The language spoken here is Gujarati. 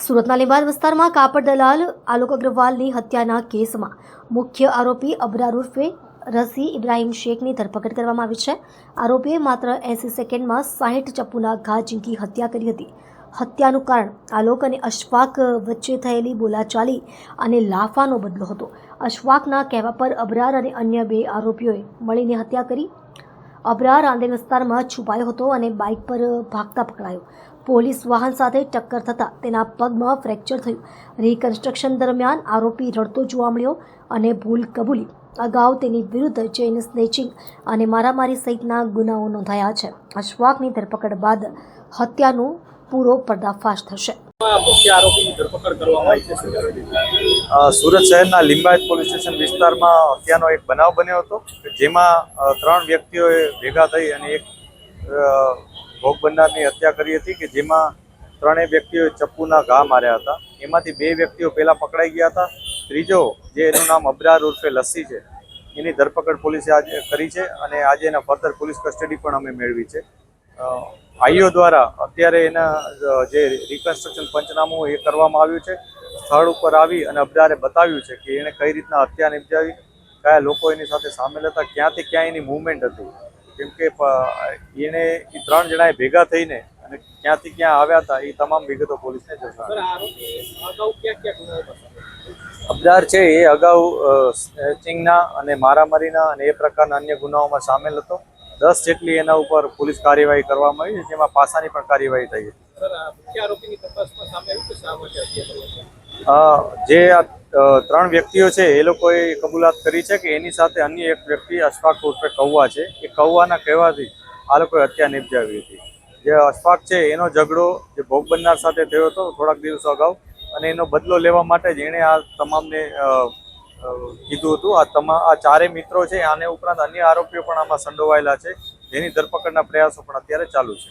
સુરતના લીંબાદ વિસ્તારમાં કાપડ દલાલ આલોક અગ્રવાલની હત્યાના કેસમાં મુખ્ય આરોપી અબરાર ઉર્ફે રસી ઇબ્રાહિમ શેખની ધરપકડ કરવામાં આવી છે. આરોપીએ માત્ર એંસી સેકન્ડમાં સાહીઠ ચપ્પુના ઘા ઝીંકી હત્યા કરી હતી. હત્યાનું કારણ આલોક અને અશફાક વચ્ચે થયેલી બોલાચાલી અને લાફાનો બદલો હતો. અશફાકના કહેવા પર અબરાર અને અન્ય બે આરોપીઓએ મળીને હત્યા કરી. અબરાર આંદેર વિસ્તારમાં છુપાયો હતો અને બાઇક પર ભાગતા પકડાયો. પોલીસ વાહન સાથે ટક્કર થતાં તેના પગમાં ફ્રેક્ચર થયું. રિકન્સ્ટ્રક્શન દરમિયાન આરોપી રડતો જોવા મળ્યો અને ભૂલ કબૂલી. અગાઉ તેની વિરુદ્ધ ચેઇન સ્નેચિંગ અને મારામારી સહિતના ગુનાઓ નોંધાયા છે. અશફાકની ધરપકડ બાદ હત્યાનો પૂરો પર્દાફાશ થશે. સુરત શહેરના લિંબાયત પોલીસ સ્ટેશન વિસ્તારમાં હત્યાનો એક બનાવ બન્યો હતો જેમાં ત્રણ વ્યક્તિઓએ ભેગા થઈ અને એક ભોગ બનનારની હત્યા કરી હતી કે જેમાં ત્રણેય વ્યક્તિઓએ ચપ્પુના ઘા માર્યા હતા. એમાંથી બે વ્યક્તિઓ પહેલાં પકડાઈ ગયા હતા. ત્રીજો, જે એનું નામ અબરાર ઉર્ફે લસ્સી છે, એની ધરપકડ પોલીસે આજે કરી છે અને આજે એના ફર્ધર પોલીસ કસ્ટડી પણ અમે મેળવી છે. અ, ભાઈઓ દ્વારા અત્યારે એના જે રિકન્સ્ટ્રક્શન પંચનામું એ કરવામાં આવ્યું છે સ્થળ ઉપર આવી અને અબડારે બતાવ્યું છે કે એણે કઈ રીતના હત્યા નિપજાવી કયા લોકો એની સાથે સામેલ હતા ક્યાંથી ક્યાં એની મૂવમેન્ટ હતી. કેમ કે એને એ ત્રણ જણાએ ભેગા થઈને અને ક્યાંથી ક્યાં આવ્યા હતા એ તમામ વિગતો પોલીસને જણાવી. અબડાર છે એ અગાઉ સ્નેચિંગના અને મારામારીના અને એ પ્રકારના અન્ય ગુનાઓમાં સામેલ હતો. દસ જેટલી એના ઉપર પોલીસ કાર્યવાહી કરવામાં આવી જેમાં પાસાની પણ કાર્યવાહી થઈ જે આ ત્રણ વ્યક્તિઓ છે એ લોકોએ કબૂલાત કરી છે કે એની સાથે અન્ય એક વ્યક્તિ અશફાક ઉર્ફે કૌવા છે. એ કૌવાના કહેવાથી આ લોકોએ હત્યા નિપજાવી હતી. જે અશફાક છે એનો ઝઘડો જે ભોગ બનનાર સાથે થયો હતો થોડાક દિવસો અગાઉ અને એનો બદલો લેવા માટે જ એણે આ તમામને કીધું હતું. આ તમા, આ ચારે મિત્રો છે, આને ઉપરાંત અન્ય આરોપીઓ પણ આમાં સંડોવાયેલા છે. જેની ધરપકડના પ્રયાસો પણ અત્યારે ચાલુ છે.